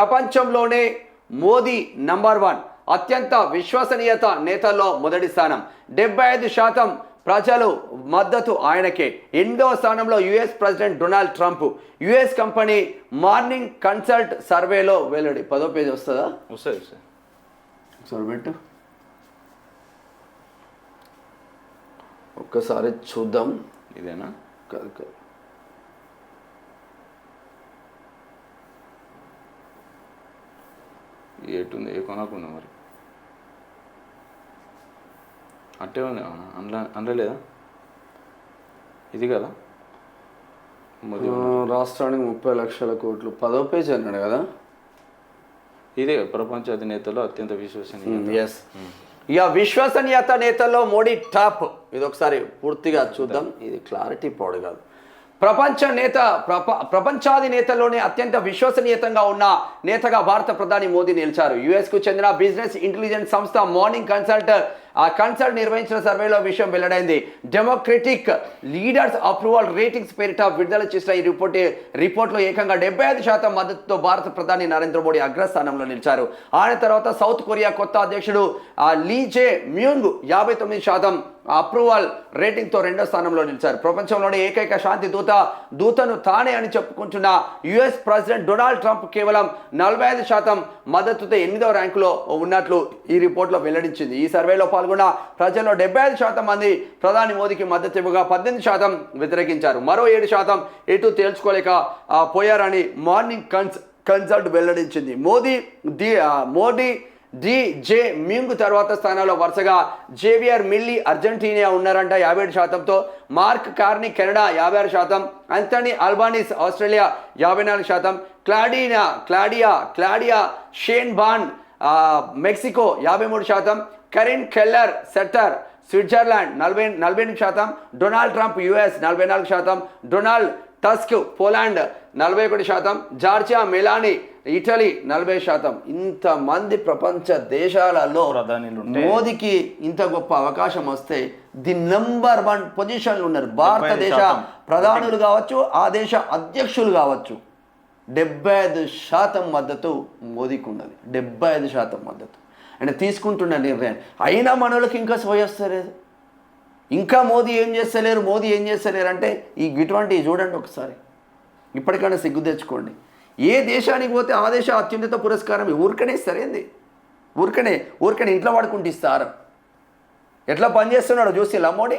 ప్రపంచంలోనే Modi number one అత్యంత విశ్వసనీయత నేతల్లో మొదటి స్థానం. డెబ్బై ఐదు శాతం ప్రజలు మద్దతు ఆయనకే. ఎనిమిదవ స్థానంలో US president Donald Trump. US company Morning Consult సర్వేలో వెల్లడి. పదో పేజీ వస్తుందా? వస్తుంది పెట్టు. ఒక్కసారి చూద్దాం. ఇదేనా? కాదు కాదు ఎటుంది ఏ కొనకుండా మరి? అట్టే ఉంది. అవునా? అందులో అందులో లేదా ఇది కదా? రాష్ట్రానికి ముప్పై లక్షల కోట్లు. పదో పేజీ అన్నాడు కదా? ఇదే ప్రపంచ అధినేతలో అత్యంత విశ్వసనీయ ఎస్ ఇక విశ్వసనీయత నేతల్లో మోడీ టాప్. ఇది ఒకసారి పూర్తిగా చూద్దాం. ఇది క్లారిటీ పాడు కాదు. ప్రపంచ నేత ప్రప ప్రపంచాది నేతల్లోనే అత్యంత విశ్వసనీయతంగా ఉన్న నేతగా భారత ప్రధాని మోదీ నిలిచారు. యుఎస్కు చెందిన బిజినెస్ ఇంటెలిజెన్స్ సంస్థ మార్నింగ్ కన్సల్ట్ ఆ కన్సల్ట్ నిర్వహించిన సర్వేలో విషయం వెల్లడైంది. డెమోక్రటిక్ లీడర్స్ అప్రూవల్ రేటింగ్స్ పేరిట విడుదల చేసిన ఈ రిపోర్ట్ రిపోర్ట్లో ఏకంగా డెబ్బై ఐదు శాతం మద్దతుతో భారత ప్రధాని నరేంద్ర మోడీ అగ్రస్థానంలో నిలిచారు. ఆయన తర్వాత సౌత్ కొరియా కొత్త అధ్యక్షుడు లీ జే మ్యూంగ్ యాభై తొమ్మిది శాతం అప్రూవల్ రేటింగ్తో రెండో స్థానంలో నిలిచారు. ప్రపంచంలోనే ఏకైక శాంతి దూత దూతను తానే అని చెప్పుకుంటున్న యుఎస్ ప్రెసిడెంట్ డొనాల్డ్ ట్రంప్ కేవలం నలభై ఐదు శాతం మద్దతుతో ఎనిమిదవ ర్యాంకులో ఉన్నట్లు ఈ రిపోర్ట్లో వెల్లడించింది. ఈ సర్వేలో పాల్గొన్న ప్రజల్లో డెబ్బై ఐదు శాతం మంది ప్రధాని మోదీకి మద్దతు ఇవ్వగా పద్దెనిమిది శాతం వ్యతిరేకించారు. మరో ఏడు శాతం ఎటు తేల్చుకోలేక పోయారని మార్నింగ్ కన్స్ కన్సల్ట్ వెల్లడించింది. మోదీ ది మోడీ డి జే మింగ్ తర్వాత స్థానంలో వరుసగా జేవియర్ మిల్లీ అర్జెంటీనియా ఉన్నారంట యాభై ఏడు శాతంతో. మార్క్ కార్ని కెనడా యాభై ఆరు శాతం. అంతనీ అల్బానిస్ ఆస్ట్రేలియా యాభై నాలుగు శాతం. క్లాడీనా క్లాడియా క్లాడియా షేన్ బాన్ మెక్సికో యాభై మూడు శాతం. కరీన్ కెల్లర్ సెట్టర్ స్విట్జర్లాండ్ నలభై నలభై ఎనిమిది శాతం. డొనాల్డ్ ట్రంప్ యుఎస్ నలభై నాలుగు శాతం. డొనాల్డ్ టస్క్ పోలాండ్ నలభై ఒకటి శాతం జార్జియా మెలానీ ఇటలీ నలభై శాతం. ఇంతమంది ప్రపంచ దేశాలలో ప్రధానిలు మోదీకి ఇంత గొప్ప అవకాశం వస్తే ది నంబర్ వన్ పొజిషన్లు ఉన్నారు. భారతదేశ. ప్రధానులు కావచ్చు ఆ దేశ అధ్యక్షులు కావచ్చు. డెబ్బై ఐదు శాతం మద్దతు మోదీకి ఉన్నది డెబ్బై ఐదు శాతం మద్దతు. ఆయన తీసుకుంటున్న నిర్ణయం. అయినా మనోళ్ళకి ఇంకా సోయస్తలేదు ఇంకా మోదీ ఏం చేస్తలేరు మోదీ ఏం చేస్తలేరు అంటే ఈ ఇటువంటివి చూడండి ఒకసారి. ఇప్పటికైనా సిగ్గు తెచ్చుకోండి. ఏ దేశానికి పోతే ఆ దేశ అత్యున్నత పురస్కారం ఊరికనే సరైంది. ఊరికనే ఊరికనే ఇంట్లో పడుకుంటే ఇస్తారు? ఎట్లా పనిచేస్తున్నాడో చూసి లమ్మోడీ